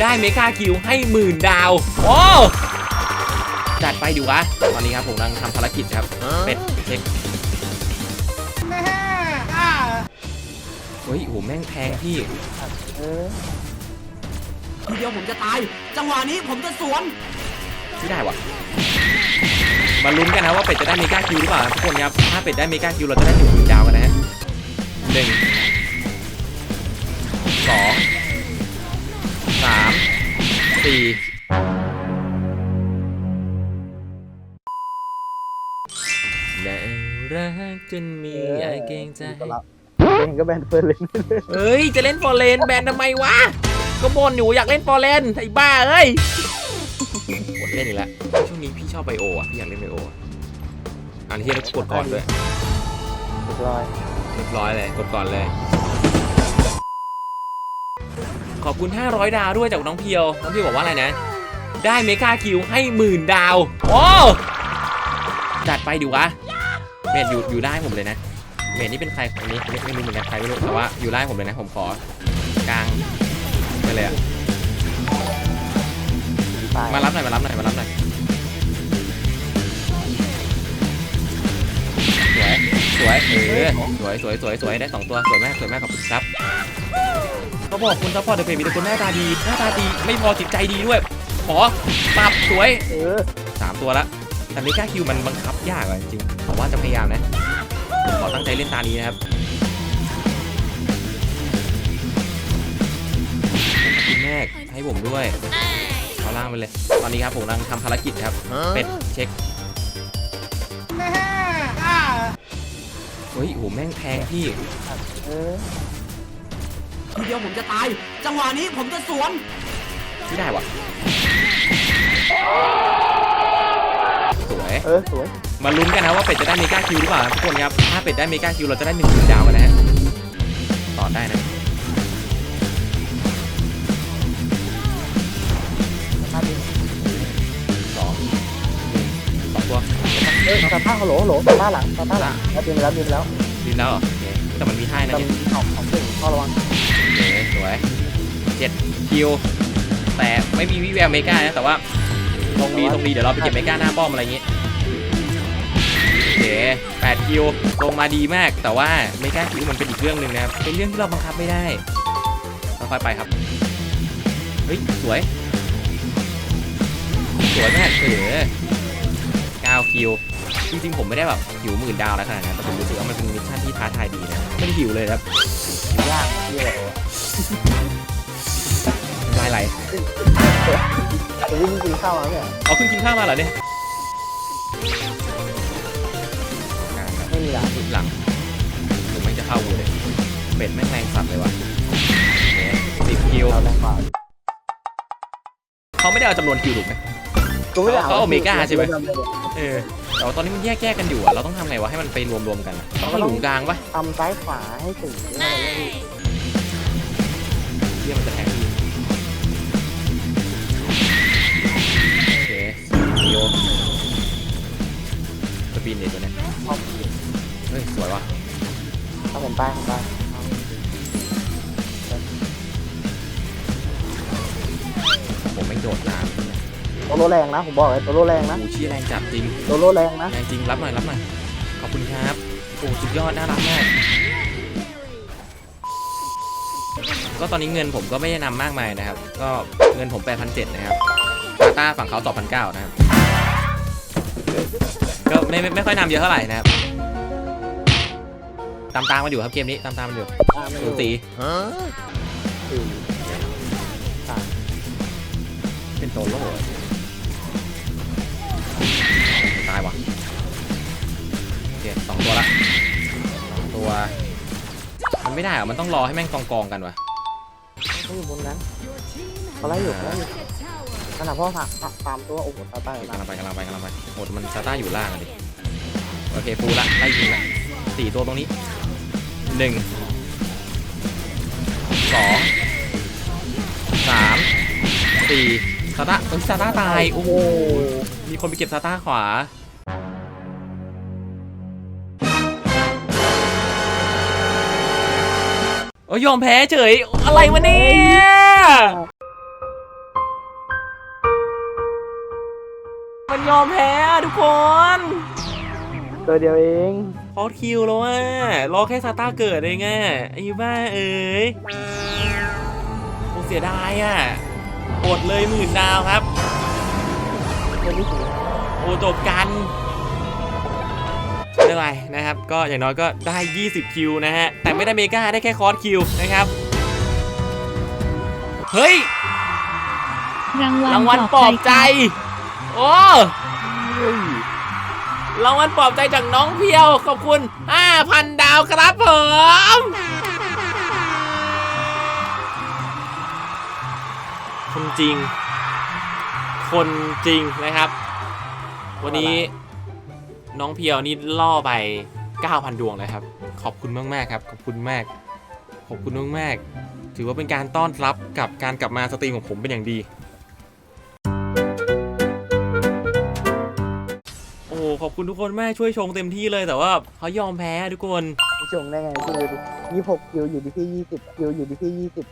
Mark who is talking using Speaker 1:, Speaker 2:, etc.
Speaker 1: ได้เมกาคิวให้หมื่นดาว โอ้จัดไปดิวะ ตอนนี้ครับผมกำลังทำภารกิจครับ เป็ดเช็คเฮ้ยโอ้โหแม่งแพงพี่
Speaker 2: เออ
Speaker 3: ทีเดียวผมจะตาย จังหวะนี้ผมจะสวน
Speaker 1: ไม่ได้วะมาลุ้นกันนะว่าเป็ดจะได้เมกาคิวหรือเปล่าทุกคนครับ ถ้าเป็ดได้เมกาคิวเราจะได้หนึ่งหมื่นดาวกันนะฮะหนึ่งสอง สามสี่น่ารักจนมีอยากเกรงใจ
Speaker 2: เล่นก็แบนเฟิร์นเลย
Speaker 1: เอ้ย จะเล่นฟอร์เรนแบนทำไมวะ ก็บนอยู่อยากเล่นฟอร์เรนไอ้บ้าเอ้ยกดเล่นอีกแล้วช่วงนี้พี่ชอบไบโออะ พี่อยากเล่นไบโออะอันที่เรากดก่อนด้วย
Speaker 2: เรียบร้อย
Speaker 1: เรียบร้อยเลยกดก่อนเลยข อบคุณ 500 ดาวด้วยจากน้องเพียว น้องเพียวบอกว่าอะไรนะ ได้เมกาคิวให้หมื่นดาว โอ้จัดไปดิวะ เมดอยู่อยู่ได้ผมเลยนะ เมดนี่เป็นใครคนนี้ไม่ไม่รู้เหมือนกันใครไม่รู้แต่ว่าอยู่ได้ผมเลยนะ ผมขอกลางไปเลยอะ
Speaker 2: ตาย
Speaker 1: มารับหน่อยมารับหน่อยมารับหน่อยสวยสวยเออสวยสวยสวยสวยได้สองตัวสวยมากสวยมากขอบคุณครับ เขาบอกคุณซัพพอร์ตเดอะเพจมีแต่คนหน้าตาดี หน้าตาดี ไม่พอจิตใจดีด้วย ขอปรับสวย
Speaker 2: เออ
Speaker 1: สามตัวละ แต่ไม่กล้าคิวมันบังคับยากอะจริงๆผมว่าจะพยายามนะผมขอตั้งใจเล่นตานี้นะครับขอบคุณแม่ให้ผมด้วยเอาล่างไปเลย ตอนนี้ครับผมกำลังทำภารกิจครับ เป็ดเช็คเฮ้ยโหแม่งแพงพี่
Speaker 2: เออ
Speaker 3: ทีเดียวผมจะตาย จังหวะนี้ผมจะสวน
Speaker 1: ไม่ได้วะสวย
Speaker 2: เออสวย
Speaker 1: มาลุ้นกันนะว่าเป็ดจะได้เมกาคิวหรือเปล่าทุกคนครับ ถ้าเป็ดได้เมกาคิวเราจะได้หนึ่งหมื่นดาวกันนะฮะต่อได้นะ
Speaker 2: มาดิ
Speaker 1: สองหนึ่งสองตัว
Speaker 2: เออตาต้าฮัลโหลฮัลโหลตาต้าหลังตาต้าหลังแล้วบินไปแล้วบินไปแล้ว
Speaker 1: ดีแล้วเหรอโอเคแต่มันมีท่านะ
Speaker 2: แต่
Speaker 1: เนี่ย
Speaker 2: ของของเก่งเข้าระวัง
Speaker 1: โอเคส วยเจ็ดคิว แต่ไม่มีวิแววเมกานะ แต่ว่าตรงดีตรงดีเดี๋ยวเราไปเก็บเมกาหน้าป้อมอะไรอย่างงี้โอเคแปดคิวลงมาดีมาก แต่ว่าเมกาคิวมันเป็นอีกเรื่องหนึ่งนะครับ เป็นเรื่องที่เราบังคับไม่ได้ค่อยๆไปครับ เฮ้ย สวย สวยมากเออ9คิวจริงๆผมไม่ได้แบบหิวหมื่นดาวแล้วขนาดนั้นแต่ผมรู้สึกว่ามันเป็นมิชชั่นที่ท้าทายดีนะไม่ได้หิวเลยครับ
Speaker 2: ยากเยอะ
Speaker 1: ลายไหล
Speaker 2: จะวิ่งกินข้าวแล้วเนี่ย
Speaker 1: เอาขึ้นกินข้าวมาเหรอเนี่ยงานแบบ
Speaker 2: ไม่มีหลาน
Speaker 1: สุดหลังผมไม่งจะเข้ากูเลยเป็ดแม่งแรงสัตว์เลยวะสิบคิว
Speaker 2: เราแรงกว่า
Speaker 1: เขาไม่ได้เอาจำนวนคิวถูกไหม
Speaker 2: กูไม่ได้
Speaker 1: เขาเอาเมก้าใช่ไหมเออแต่ว่าตอนนี้มันแยกแยกๆกันอยู่อะเราต้องทำไงวะให้มันไปรวมๆกันอะต้องให้หลุมกลางปะ
Speaker 2: ทำซ้ายขวาให้ถึง
Speaker 1: ที่ยมันจะแทงพี่โอเคโยสปีนเด็ดตัวเนี้ย
Speaker 2: ชอบ
Speaker 1: เฮ้ย สวยวะ
Speaker 2: ถ้าผมไปผมไป
Speaker 1: ผมไม่งโดดน้ำเนี่ย
Speaker 2: โตโรแรงนะผมบอกเลยโตโรแรงนะ
Speaker 1: โอ้ชี้แรงจัดจริง
Speaker 2: โตโรแรงนะ
Speaker 1: แรงจริงรับหน่อยรับหน่อยขอบคุณครับโอ้สุดยอดน่ารักมาก ก็ตอนนี้เงินผมก็ไม่ได้นำมากมายนะครับ ก็เงินผม8,700นะครับตาต้าฝั่งเขา2,900นะครับ ก็ไม่ไม่ไม่ค่อยนำเยอะเท่าไหร่นะครับ ตามตามมาอยู่ครับเกมนี้ตามตามมาอยู่
Speaker 2: ตามไม่
Speaker 1: สู
Speaker 2: ดู
Speaker 1: สี
Speaker 2: สี่
Speaker 1: เป็นโตโร่ตายว่ะโอเคสองตัวละสองตัว มันไม่ได้เหรอมันต้องรอให้แม่งกองกองๆกันวะ
Speaker 2: เขาอยู่บนนั้นเขาไล่อยู่เขาไล่อยู่ขนาดพ่อสามสามตัวโอ้โหตาตาย
Speaker 1: กำลังไปกำลังไปกำลังไปโหดมันซาต้าอยู่ล่างอะดิโอเคฟูละไล่ยิงละสี่ตัวตรงนี้หนึ่งสองสามสี่ซาต้าเอ้ยซาต้าตายโอ้โหมีคนไปเก็บซาต้าขวา โอ้ยอมแพ้เฉย อะไรวะเนี่ยมันยอมแพ้ทุกคน
Speaker 2: ตัวเดียวเอง
Speaker 1: พอดคิวแล้วอะรอแค่ซาต้าเกิดเองอะไอ้บ้าเอ๋ยโอ้เสียดายอะอดเลยหมื่นดาวครับ
Speaker 2: โอ้
Speaker 1: โอ้จบกัน ไม่เป็นไรนะครับ ก็อย่างน้อยก็ได้ 20 คิวนะฮะ แต่ไม่ได้เมกาได้แค่คอร์สคิวนะครับ เฮ้ย
Speaker 4: รางวัล
Speaker 1: รางวัลปลอบใจ โอ้รางวัลปลอบใจจากน้องเพียว ขอบคุณ 5,000 ดาวครับผมคนจริง คนจริงนะครับ วันนี้ น้องเพียวนี่ล่อไป 9,000 ดวงเลยครับ ขอบคุณมากๆครับ ขอบคุณมาก ขอบคุณมากๆถือว่าเป็นการต้อนรับกับการกลับมาสตรีมของผมเป็นอย่างดี โอ้ขอบคุณทุกคนมากช่วยชงเต็มที่เลยแต่ว่าเขายอมแพ้ทุกคน
Speaker 2: ชงได้ไงพี่ดูดิยี่หกคิวอยู่ที่พี่ยี่สิบคิวอยู่ที่พี่ยี่สิบ